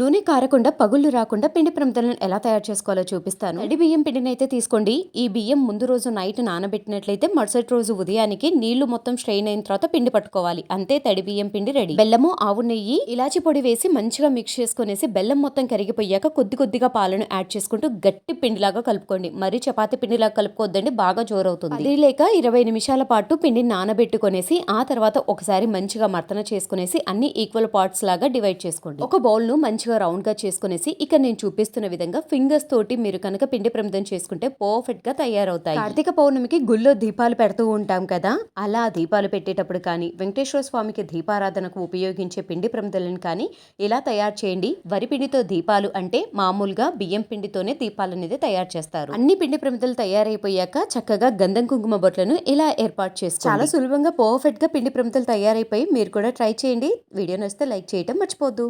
నూనె కారకుండా పగుళ్ళు రాకుండా పిండి ప్రమిదలను ఎలా తయారు చేసుకోవాలో చూపిస్తాను. తడి బియ్యం పిండిని అయితే తీసుకోండి. ఈ బియ్యం ముందు రోజు నైట్ నానబెట్టినట్లయితే మరుసటి రోజు ఉదయానికి నీళ్ళు మొత్తం స్ట్రెయిన్ అయిన తర్వాత పిండి పట్టుకోవాలి. అంతే తడి బియ్యం పిండి రెడీ. బెల్లము ఆవు నెయ్యి ఇలాచి పొడి వేసి మంచిగా మిక్స్ చేసుకునేసి బెల్లం మొత్తం కరిగిపోయాక కొద్ది కొద్దిగా పాలను యాడ్ చేసుకుంటూ గట్టి పిండిలాగా కలుపుకోండి. మరి చపాతి పిండిలాగా కలుపుకోవద్దండి బాగా జోరవుతుంది. అది లేక ఇరవై నిమిషాల పాటు పిండిని నానబెట్టుకునేసి ఆ తర్వాత ఒకసారి మంచిగా మర్తన చేసుకునేసి అన్ని ఈక్వల్ పార్ట్స్ లాగా డివైడ్ చేసుకోండి. ఒక బౌల్ను మంచిగా రౌండ్గా చేసుకునేసి ఇక నేను చూపిస్తున్న విధంగా ఫింగర్స్ తోటి మీరు కనుక పిండి ప్రమిదం చేసుకుంటే పర్ఫెక్ట్గా తయారవుతాయి. కార్తీక పౌర్ణమికి గుళ్ళో దీపాలు పెడుతూ ఉంటాం కదా అలా దీపాలు పెట్టేటప్పుడు కానీ వెంకటేశ్వర స్వామికి దీపారాధనకు ఉపయోగించే పిండి ప్రమిదలను కానీ ఇలా తయారు చేయండి. వరి పిండితో దీపాలు అంటే మామూలుగా బియ్యం పిండితోనే దీపాలు అనేది తయారు చేస్తారు. అన్ని పిండి ప్రమిదలు తయారైపోయాక చక్కగా గంధం కుంకుమ బొట్లను ఇలా ఏర్పాటు చేసుకోండి. చాలా సులభంగా పర్ఫెక్ట్గా పిండి ప్రమిదలు తయారైపోయి మీరు కూడా ట్రై చేయండి. వీడియో నచ్చితే లైక్ చేయటం మర్చిపోద్దు.